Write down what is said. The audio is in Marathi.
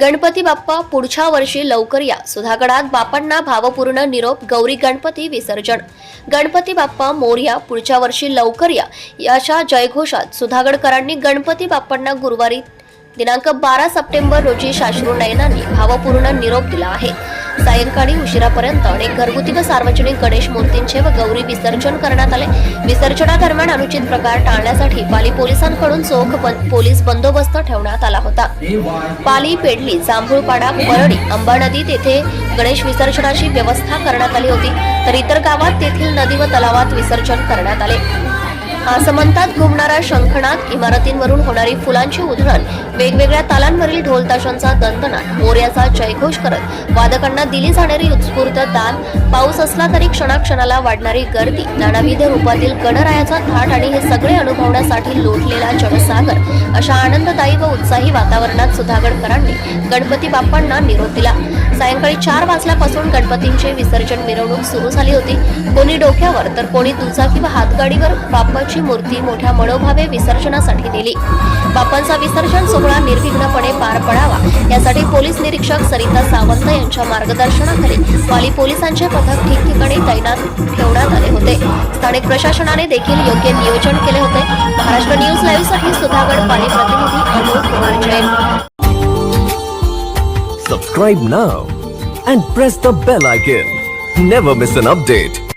गणपती बाप्पा पुढच्या वर्षी लवकर या. सुधागडात बापांना भावपूर्ण निरोप गौरी गणपती विसर्जन. गणपती बाप्पा मोर्या पुढच्या वर्षी लवकर या. अशा जयघोषात सुधागडकरांनी गणपती बाप्पांना गुरुवारी दिनांक बारा सप्टेंबर रोजी शाश्रू नयनांनी भावपूर्ण निरोप दिला आहे. सायंकाळी उशिरापर्यंत अनेक घरगुती व सार्वजनिक गणेश मूर्तींचे व गौरी विसर्जन करण्यात आले. विसर्जनादरम्यान अनुचित प्रकार टाळण्यासाठी पाली पोलिसांकडून चोख बं- पोलीस बंदोबस्त ठेवण्यात आला होता. पाली पेडली जांभूळपाडा परळी अंबा नदी तेथे गणेश विसर्जनाची व्यवस्था करण्यात आली होती. तर इतर गावात तेथील नदी व तलावात विसर्जन करण्यात आले. आसमंतात घुमणारा शंखनाद इमारतींवरून होणारी फुलांची उधळण वेगवेगळ्या तालांवरील ढोलताशांचा दणदणाट मोर्याचा जयघोष करत वादकांना दिली जाणारी उत्स्फूर्त दान पाऊस असला तरी क्षणाक्षणाला वाढणारी गर्दी नानाविध रूपातील गणरायाचा थाट आणि हे सगळे अनुभवण्यासाठी लोटलेला जनसागर अशा आनंददायी व उत्साही वातावरणात सुधागडकरांनी गणपती बाप्पांना निरोप दिला. सायंकाळी चार वाजल्यापासून गणपतींचे विसर्जन मिरवणूक सुरू झाली होती. कोणी डोक्यावर तर कोणी दुचाकी व हातगाडीवर बाप्पाची मूर्ती मोठ्या मनोभावे विसर्जनासाठी दिली. बाप्पांचा विसर्जन सोहळा निर्विघ्नपणे पार पडावा. यासाठी पोलीस निरीक्षक सरिता सावंत यांच्या मार्गदर्शनाखाली वाली पोलिसांचे पथक ठिकठिकाणी तैनात ठेवण्यात आले होते. स्थानिक प्रशासनाने देखील योग्य नियोजन केले होते. महाराष्ट्र न्यूज लाईव्हसाठी सुधागड पाली प्रतिनिधी Amol Kumar Jain Subscribe now and press the bell icon. Never miss an update.